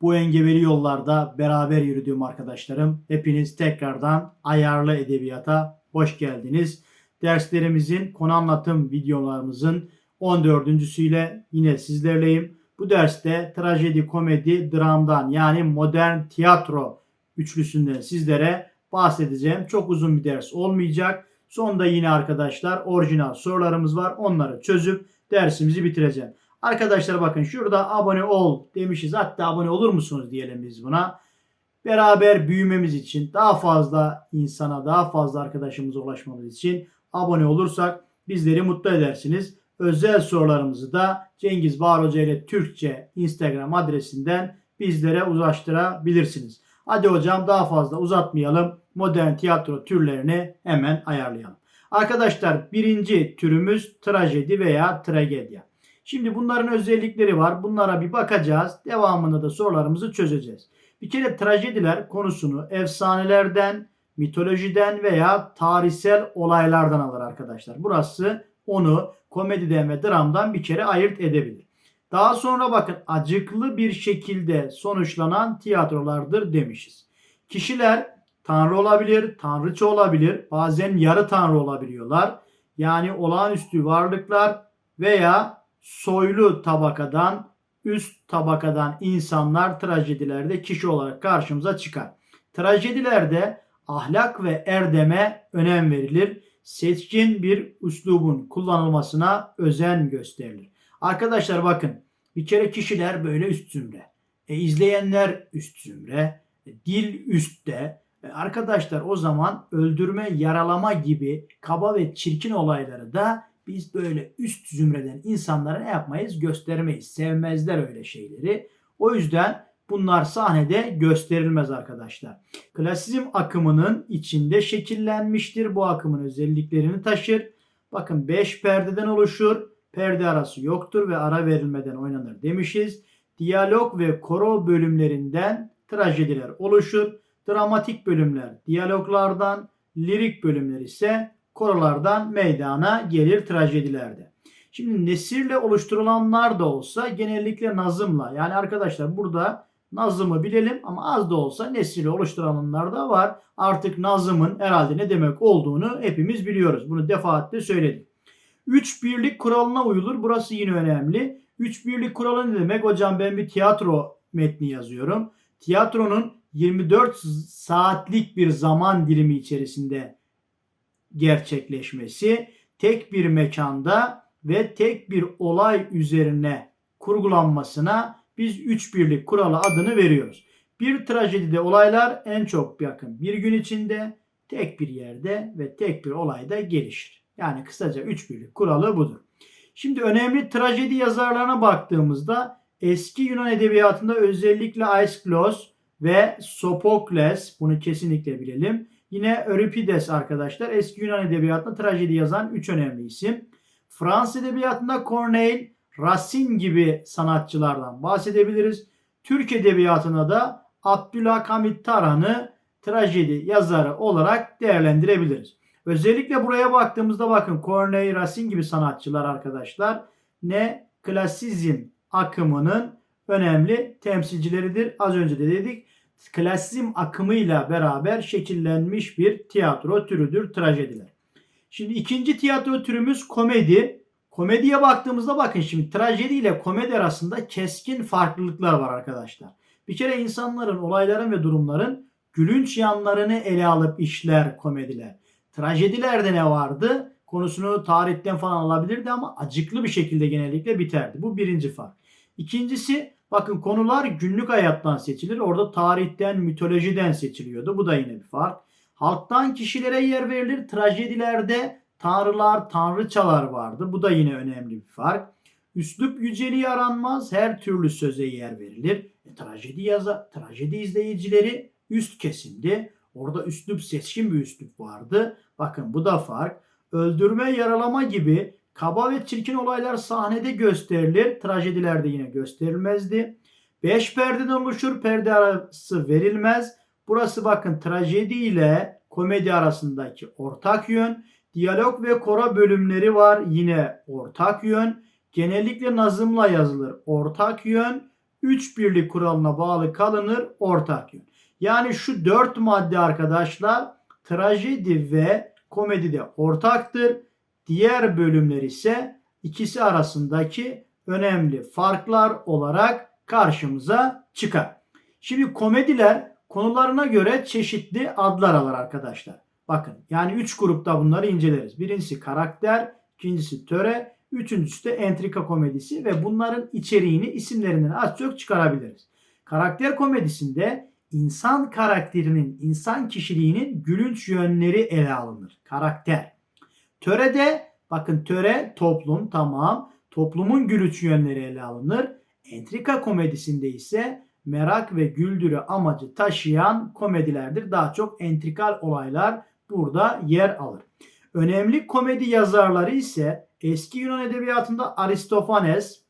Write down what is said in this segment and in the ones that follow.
Bu engebeli yollarda beraber yürüdüğüm arkadaşlarım hepiniz tekrardan ayarlı edebiyata hoş geldiniz. Derslerimizin konu anlatım videolarımızın 14.süyle yine sizlerleyim. Bu derste trajedi, komedi, dramdan yani modern tiyatro üçlüsünden sizlere bahsedeceğim. Çok uzun bir ders olmayacak. Sonda yine arkadaşlar orijinal sorularımız var. Onları çözüp dersimizi bitireceğim. Arkadaşlar bakın şurada abone ol demişiz. Hatta abone olur musunuz diyelim biz buna. Beraber büyümemiz için daha fazla insana daha fazla arkadaşımıza ulaşmamız için abone olursak bizleri mutlu edersiniz. Özel sorularımızı da Cengiz Bahar Hoca ile Türkçe Instagram adresinden bizlere ulaştırabilirsiniz. Hadi hocam daha fazla uzatmayalım. Modern tiyatro türlerini hemen ayarlayalım. Arkadaşlar birinci türümüz trajedi veya tragedya. Şimdi bunların özellikleri var. Bunlara bir bakacağız. Devamında da sorularımızı çözeceğiz. Bir kere trajediler konusunu efsanelerden, mitolojiden veya tarihsel olaylardan alır arkadaşlar. Burası onu komediden ve dramdan bir kere ayırt edebilir. Daha sonra bakın acıklı bir şekilde sonuçlanan tiyatrolardır demişiz. Kişiler tanrı olabilir, tanrıça olabilir, bazen yarı tanrı olabiliyorlar. Yani olağanüstü varlıklar veya soylu tabakadan, üst tabakadan insanlar trajedilerde kişi olarak karşımıza çıkar. Trajedilerde ahlak ve erdeme önem verilir. Seçkin bir üslubun kullanılmasına özen gösterilir. Arkadaşlar bakın bir kere kişiler böyle üst zümre. E, izleyenler üst zümre. E, dil üstte. E, arkadaşlar o zaman öldürme, yaralama gibi kaba ve çirkin olayları da biz böyle üst zümreden insanlara ne yapmayız? Göstermeyiz. Sevmezler öyle şeyleri. O yüzden bunlar sahnede gösterilmez arkadaşlar. Klasizm akımının içinde şekillenmiştir. Bu akımın özelliklerini taşır. Bakın 5 perdeden oluşur. Perde arası yoktur ve ara verilmeden oynanır demişiz. Diyalog ve koro bölümlerinden trajediler oluşur. Dramatik bölümler diyaloglardan, lirik bölümler ise korolardan meydana gelir trajedilerde. Şimdi nesirle oluşturulanlar da olsa genellikle nazımla yani arkadaşlar burada nazımı bilelim ama az da olsa nesirle oluşturulanlar da var. Artık nazımın herhalde ne demek olduğunu hepimiz biliyoruz. Bunu defaatle söyledik. Üç birlik kuralına uyulur. Burası yine önemli. Üç birlik kuralı ne demek? Hocam ben bir tiyatro metni yazıyorum. Tiyatronun 24 saatlik bir zaman dilimi içerisinde gerçekleşmesi, tek bir mekanda ve tek bir olay üzerine kurgulanmasına biz üç birlik kuralı adını veriyoruz. Bir trajedide olaylar en çok yakın bir gün içinde tek bir yerde ve tek bir olayda gelişir. Yani kısaca üç birlik kuralı budur. Şimdi önemli trajedi yazarlarına baktığımızda eski Yunan edebiyatında özellikle Aeschylus ve Sophokles bunu kesinlikle bilelim. Yine Euripides arkadaşlar eski Yunan edebiyatında trajedi yazan üç önemli isim. Fransız edebiyatında Corneille, Racine gibi sanatçılardan bahsedebiliriz. Türk edebiyatına da Abdülhamit Tarhan'ı trajedi yazarı olarak değerlendirebiliriz. Özellikle buraya baktığımızda bakın Corneille, Racine gibi sanatçılar arkadaşlar ne klasizm akımının önemli temsilcileridir. Az önce de dedik klasizm akımıyla beraber şekillenmiş bir tiyatro türüdür trajediler. Şimdi ikinci tiyatro türümüz komedi. Komediye baktığımızda bakın şimdi trajedi ile komedi arasında keskin farklılıklar var arkadaşlar. Bir kere insanların, olayların ve durumların gülünç yanlarını ele alıp işler komediler. Trajedilerde ne vardı? Konusunu tarihten falan alabilirdi ama acıklı bir şekilde genellikle biterdi. Bu birinci fark. İkincisi bakın konular günlük hayattan seçilir. Orada tarihten, mitolojiden seçiliyordu. Bu da yine bir fark. Halktan kişilere yer verilir. Trajedilerde tanrılar, tanrıçalar vardı. Bu da yine önemli bir fark. Üslup yüceliği aranmaz. Her türlü söze yer verilir. E, trajedi yaza, trajedi izleyicileri üst kesimdi. Orada üslup seçkin bir üslup vardı. Bakın bu da fark. Öldürme, yaralama gibi kaba ve çirkin olaylar sahnede gösterilir. Trajedilerde yine gösterilmezdi. Beş perdeden oluşur. Perde arası verilmez. Burası bakın trajedi ile komedi arasındaki ortak yön. Diyalog ve kora bölümleri var. Yine ortak yön. Genellikle nazımla yazılır. Ortak yön. üç birlik kuralına bağlı kalınır ortak yön. Yani şu dört madde arkadaşlar trajedi ve komedide ortaktır. Diğer bölümler ise ikisi arasındaki önemli farklar olarak karşımıza çıkar. Şimdi komediler konularına göre çeşitli adlar alır arkadaşlar. Bakın yani 3 grupta bunları inceleriz. Birincisi karakter, ikincisi töre, üçüncüsü de entrika komedisi ve bunların içeriğini isimlerinden az çok çıkarabiliriz. Karakter komedisinde insan karakterinin, insan kişiliğinin gülünç yönleri ele alınır. Karakter. Törede bakın töre toplum tamam. Toplumun gülünç yönleri ele alınır. Entrika komedisinde ise merak ve güldürü amacı taşıyan komedilerdir. Daha çok entrikal olaylar burada yer alır. Önemli komedi yazarları ise eski Yunan edebiyatında Aristofanes,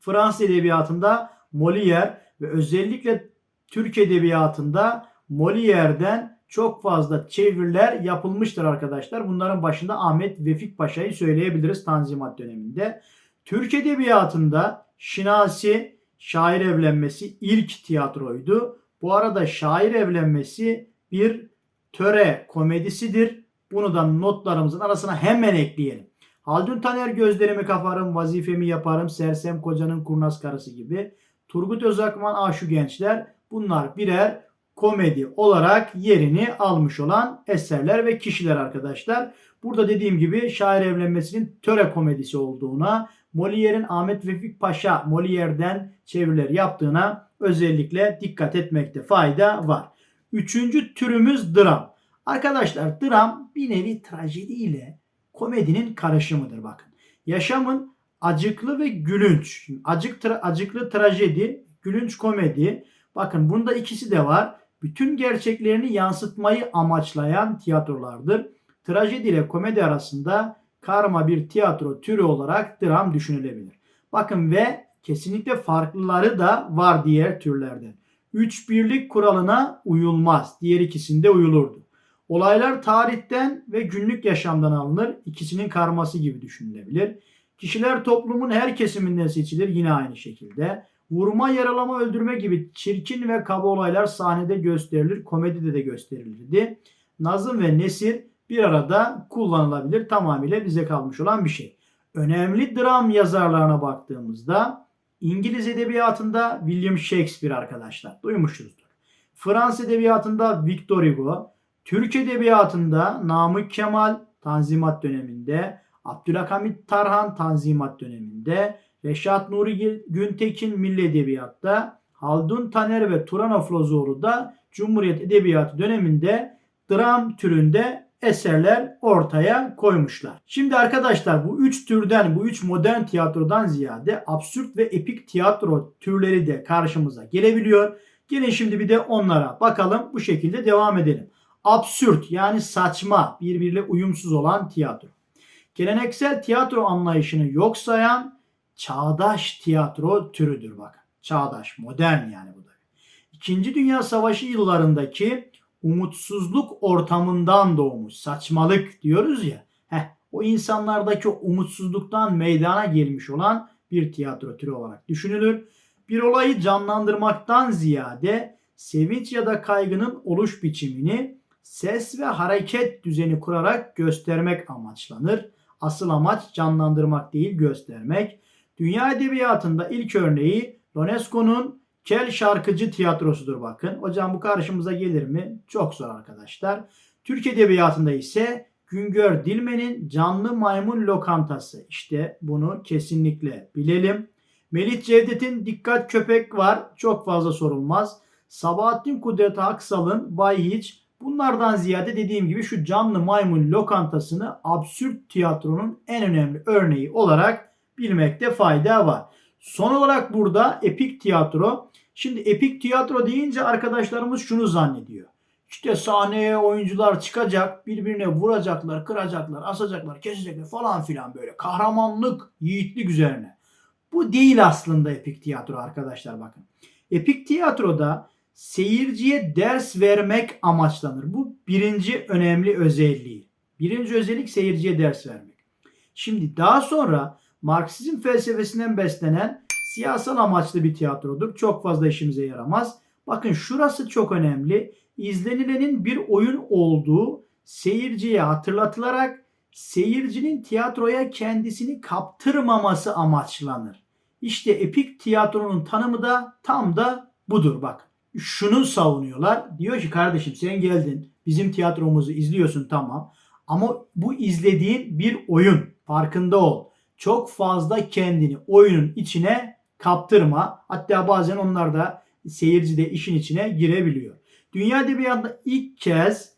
Fransız edebiyatında Molière ve özellikle Türk edebiyatında Molière'den çok fazla çeviriler yapılmıştır arkadaşlar. Bunların başında Ahmet Vefik Paşa'yı söyleyebiliriz Tanzimat döneminde. Türk edebiyatında Şinasi şair evlenmesi ilk tiyatroydu. Bu arada şair evlenmesi bir töre komedisidir. Bunu da notlarımızın arasına hemen ekleyelim. Haldun Taner gözlerimi kaparım, vazifemi yaparım, sersem kocanın kurnaz karısı gibi. Turgut Özakman, Aşu Gençler bunlar birer komedi olarak yerini almış olan eserler ve kişiler arkadaşlar. Burada dediğim gibi şair evlenmesinin töre komedisi olduğuna, Molière'in Ahmet Vefik Paşa Molière'den çeviriler yaptığına özellikle dikkat etmekte fayda var. Üçüncü türümüz dram. Arkadaşlar dram bir nevi trajedi ile komedinin karışımıdır bakın. Yaşamın acıklı ve gülünç. Acık, tra- acıklı trajedi, gülünç komedi. Bakın bunda ikisi de var. Bütün gerçeklerini yansıtmayı amaçlayan tiyatrolardır. Trajedi ile komedi arasında karma bir tiyatro türü olarak dram düşünülebilir. Bakın ve kesinlikle farklıları da var diğer türlerden. Üç birlik kuralına uyulmaz. Diğer ikisinde uyulurdu. Olaylar tarihten ve günlük yaşamdan alınır. İkisinin karması gibi düşünülebilir. Kişiler toplumun her kesiminden seçilir yine aynı şekilde. Vurma, yaralama, öldürme gibi çirkin ve kaba olaylar sahnede gösterilir, komedide de gösterilirdi. Nazım ve nesir bir arada kullanılabilir. Tamamıyla bize kalmış olan bir şey. Önemli dram yazarlarına baktığımızda İngiliz edebiyatında William Shakespeare arkadaşlar duymuşuzdur. Fransız edebiyatında Victor Hugo, Türk edebiyatında Namık Kemal Tanzimat döneminde, Abdülhamit Tarhan Tanzimat döneminde, Reşat Nuri Güntekin Milli Edebiyat'ta, Haldun Taner ve Turan Afrozoğlu da Cumhuriyet Edebiyatı döneminde dram türünde eserler ortaya koymuşlar. Şimdi arkadaşlar bu üç türden, bu üç modern tiyatrodan ziyade absürt ve epik tiyatro türleri de karşımıza gelebiliyor. Gelin şimdi bir de onlara bakalım. Bu şekilde devam edelim. Absürt yani saçma, birbiriyle uyumsuz olan tiyatro. Geleneksel tiyatro anlayışını yok sayan çağdaş tiyatro türüdür bakın. Çağdaş, modern yani bu da. İkinci Dünya Savaşı yıllarındaki umutsuzluk ortamından doğmuş saçmalık diyoruz ya. Heh, o insanlardaki umutsuzluktan meydana gelmiş olan bir tiyatro türü olarak düşünülür. Bir olayı canlandırmaktan ziyade sevinç ya da kaygının oluş biçimini ses ve hareket düzeni kurarak göstermek amaçlanır. Asıl amaç canlandırmak değil göstermek. Dünya edebiyatında ilk örneği Ionesco'nun Kel Şarkıcı Tiyatrosu'dur bakın. Hocam bu karşımıza gelir mi? Çok zor arkadaşlar. Türk Edebiyatı'nda ise Güngör Dilmen'in Canlı Maymun Lokantası. İşte bunu kesinlikle bilelim. Melih Cevdet'in Dikkat Köpek var. Çok fazla sorulmaz. Sabahattin Kudret Aksal'ın Bay Hiç. Bunlardan ziyade dediğim gibi şu Canlı Maymun Lokantası'nı absürt tiyatronun en önemli örneği olarak bilmekte fayda var. Son olarak burada epik tiyatro. Şimdi epik tiyatro deyince arkadaşlarımız şunu zannediyor. İşte sahneye oyuncular çıkacak, birbirine vuracaklar, kıracaklar, asacaklar, kesecekler falan filan böyle. Kahramanlık, yiğitlik üzerine. Bu değil aslında epik tiyatro arkadaşlar bakın. Epik tiyatroda seyirciye ders vermek amaçlanır. Bu birinci önemli özelliği. Birinci özellik seyirciye ders vermek. Şimdi daha sonra Marksizm felsefesinden beslenen siyasal amaçlı bir tiyatrodur. Çok fazla işimize yaramaz. Bakın şurası çok önemli. İzlenilenin bir oyun olduğu seyirciye hatırlatılarak seyircinin tiyatroya kendisini kaptırmaması amaçlanır. İşte epik tiyatronun tanımı da tam da budur bak. Şunu savunuyorlar. Diyor ki kardeşim sen geldin bizim tiyatromuzu izliyorsun tamam. Ama bu izlediğin bir oyun. Farkında ol. Çok fazla kendini oyunun içine kaptırma. Hatta bazen onlar da seyirci de işin içine girebiliyor. Dünya Edebiyatı'nda ilk kez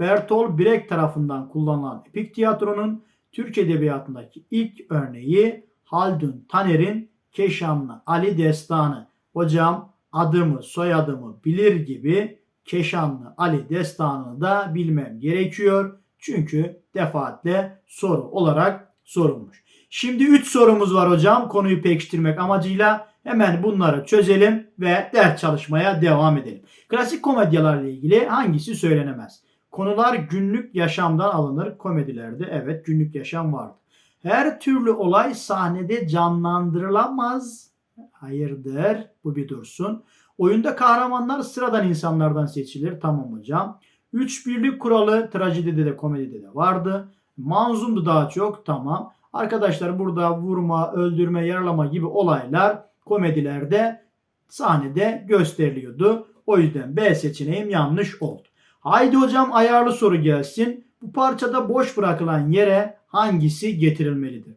Bertolt Brecht tarafından kullanılan epik tiyatronun Türk Edebiyatı'ndaki ilk örneği Haldun Taner'in Keşanlı Ali Destanı. Hocam adımı soyadımı bilir gibi Keşanlı Ali Destanı'nı da bilmem gerekiyor. Çünkü defaatle soru olarak sorulmuş. Şimdi 3 sorumuz var hocam konuyu pekiştirmek amacıyla. Hemen bunları çözelim ve ders çalışmaya devam edelim. Klasik komedyalarla ilgili hangisi söylenemez? Konular günlük yaşamdan alınır. Komedilerde evet günlük yaşam vardır. Her türlü olay sahnede canlandırılamaz. Hayırdır bu bir dursun. Oyunda kahramanlar sıradan insanlardan seçilir. Tamam hocam. Üç birlik kuralı trajedide de komedide de vardı. Manzumdu daha çok tamam. Arkadaşlar burada vurma, öldürme, yaralama gibi olaylar komedilerde sahnede gösteriliyordu. O yüzden B seçeneğim yanlış oldu. Haydi hocam ayarlı soru gelsin. Bu parçada boş bırakılan yere hangisi getirilmelidir?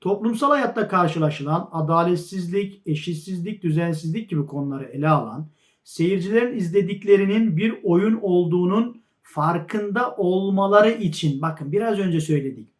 Toplumsal hayatta karşılaşılan adaletsizlik, eşitsizlik, düzensizlik gibi konuları ele alan, seyircilerin izlediklerinin bir oyun olduğunun farkında olmaları için bakın biraz önce söyledik.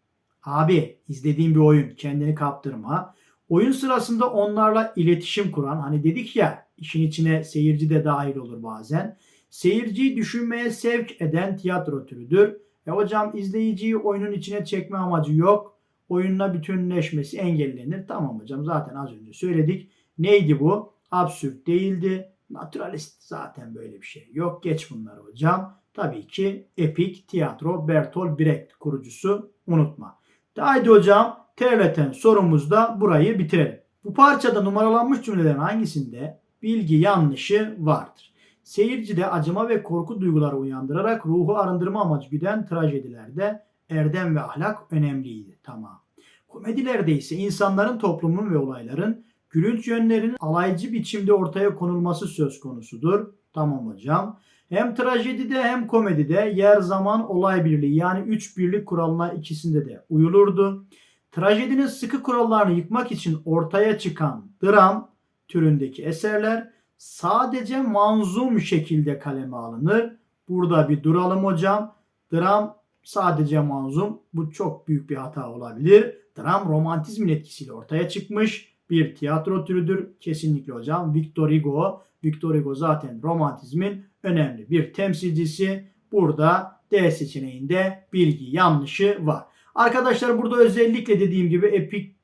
Abi izlediğin bir oyun kendini kaptırma. Oyun sırasında onlarla iletişim kuran hani dedik ya işin içine seyirci de dahil olur bazen. Seyirciyi düşünmeye sevk eden tiyatro türüdür. E hocam izleyiciyi oyunun içine çekme amacı yok. Oyunla bütünleşmesi engellenir. Tamam hocam zaten az önce söyledik. Neydi bu? Absürt değildi. Naturalist zaten böyle bir şey yok. Geç bunları hocam. Tabii ki epik tiyatro Bertolt Brecht kurucusu unutma. Haydi hocam terleten sorumuzda burayı bitirelim. Bu parçada numaralanmış cümlelerin hangisinde bilgi yanlışı vardır? Seyircide acıma ve korku duyguları uyandırarak ruhu arındırma amacı güden trajedilerde erdem ve ahlak önemliydi. Tamam. Komedilerde ise insanların, toplumun ve olayların gülünç yönlerinin alaycı biçimde ortaya konulması söz konusudur. Tamam hocam. Hem trajedide hem komedide yer zaman olay birliği yani üç birlik kuralına ikisinde de uyulurdu. Trajedinin sıkı kurallarını yıkmak için ortaya çıkan dram türündeki eserler sadece manzum şekilde kaleme alınır. Burada bir duralım hocam. Dram sadece manzum. Bu çok büyük bir hata olabilir. Dram romantizmin etkisiyle ortaya çıkmış bir tiyatro türüdür. Kesinlikle hocam. Victor Hugo. Victor Hugo zaten romantizmin önemli bir temsilcisi. Burada D seçeneğinde bilgi yanlışı var. Arkadaşlar burada özellikle dediğim gibi epik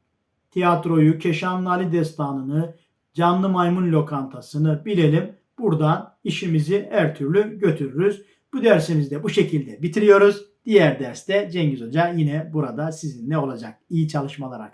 tiyatroyu, Keşanlı Destanı'nı, Canlı Maymun Lokantası'nı bilelim. Buradan işimizi her türlü götürürüz. Bu dersimizde bu şekilde bitiriyoruz. Diğer derste Cengiz Hoca yine burada sizinle olacak. İyi çalışmalar arkadaşlar.